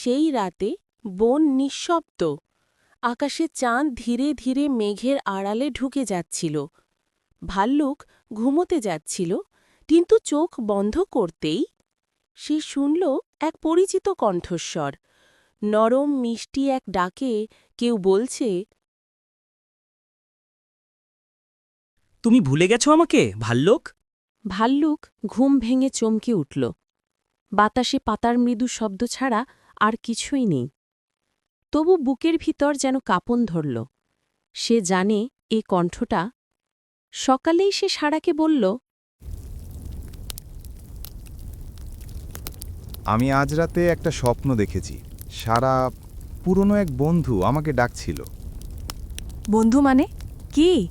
সেই রাতে বন নিঃশব্দ। আকাশে চাঁদ ধীরে ধীরে মেঘের আড়ালে ঢুকে যাচ্ছিল। ভাল্লুক ঘুমোতে যাচ্ছিল কিন্তু চোখ বন্ধ করতেই সে শুনল এক পরিচিত কণ্ঠস্বর। নরম মিষ্টি এক ডাকে কেউ বলছে তুমি ভুলে গেছো আমাকে ভাল্লুক? ভাল্লুক ঘুম ভেঙে চমকে উঠল। বাতাসে পাতার মৃদু শব্দ ছাড়া আর কিছুই নেই। তবু বুকের ভিতর যেন কাপন ধরল। সে জানে এ কণ্ঠটা। সকালেই সে সারাকে বলল আমি আজ রাতে একটা স্বপ্ন দেখেছি। সারা পুরনো এক বন্ধু আমাকে ডাকছিল। বন্ধু মানে? কি?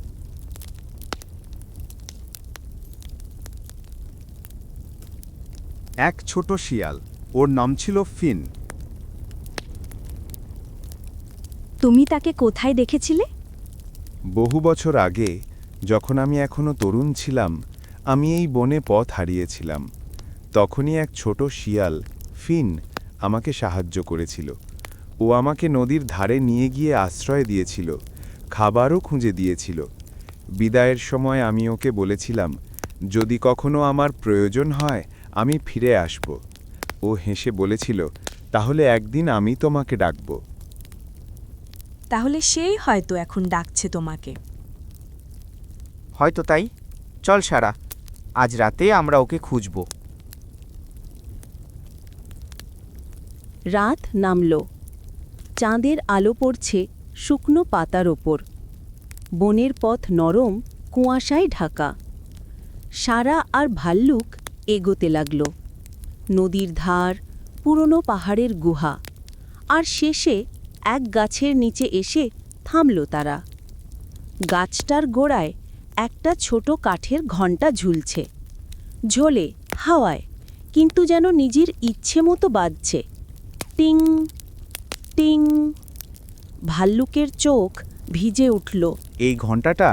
এক ছোট শিয়াল। ওর নাম ছিল ফিন। তুমি তাকে কোথায় দেখেছিলে? বহু বছর আগে, যখন আমি এখনও তরুণ ছিলাম, আমি এই বনে পথ হারিয়েছিলাম। তখনই এক ছোট শিয়াল, ফিন, আমাকে সাহায্য করেছিল। ও আমাকে নদীর ধারে নিয়ে গিয়ে আশ্রয় দিয়েছিল, খাবারও খুঁজে দিয়েছিল। বিদায়ের সময় আমি ওকে বলেছিলাম, যদি কখনো আমার প্রয়োজন হয়, আমি ফিরে আসব। ও হেসে বলেছিল, তাহলে একদিন আমি তোমাকে ডাকব। তাহলে সেই হয়তো এখন ডাকছে তোমাকে। হয়তো তাই। চল সারা আজ রাতে আমরা ওকে খুঁজব। রাত নামল। চাঁদের আলো পড়ছে শুকনো পাতার ওপর। বনের পথ নরম কুয়াশায় ঢাকা। সারা আর ভাল্লুক এগোতে লাগল। নদীর ধার পুরনো পাহাড়ের গুহা। আর শেষে এক গাছের নিচে এসে থামল তারা। গাছটার গোড়ায় একটা ছোট কাঠের ঘণ্টা ঝুলছে। ঝোলে হাওয়ায় কিন্তু যেন নিজের ইচ্ছে মতো বাজছে। টিং টিং। ভাল্লুকের চোখ ভিজে উঠল। এই ঘন্টাটা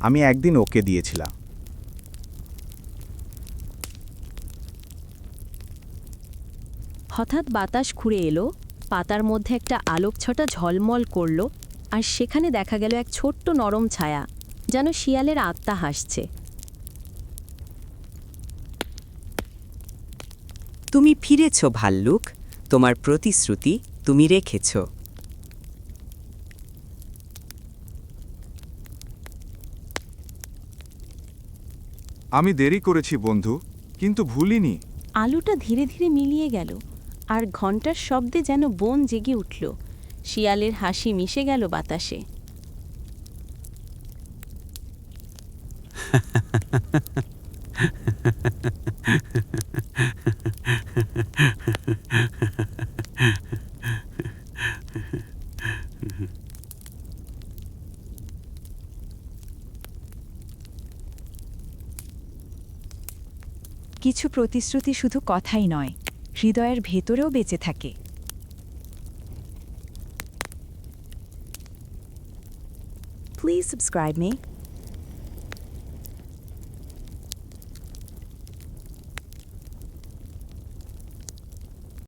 আমি একদিন ওকে দিয়েছিলাম। হঠাৎ বাতাস খুঁড়ে এলো। পাতার মধ্যে একটা আলোকছটা ঝলমল করল আর সেখানে দেখা গেল এক ছোট্ট নরম ছায়া যেন শিয়ালের আত্মা হাসছে। তুমি ফিরেছ ভাল্লুক। তোমার প্রতিশ্রুতি তুমি রেখেছ। আমি দেরি করেছি বন্ধু কিন্তু ভুলিনি। আলোটা ধীরে ধীরে মিলিয়ে গেল। আর ঘণ্টার শব্দে যেন বন জেগে উঠল। শিয়ালের হাসি মিশে গেল বাতাসে। কিছু প্রতিশ্রুতি শুধু কথাই নয়। হৃদয়ের ভেতরেও বেঁচে থাকে। Please subscribe me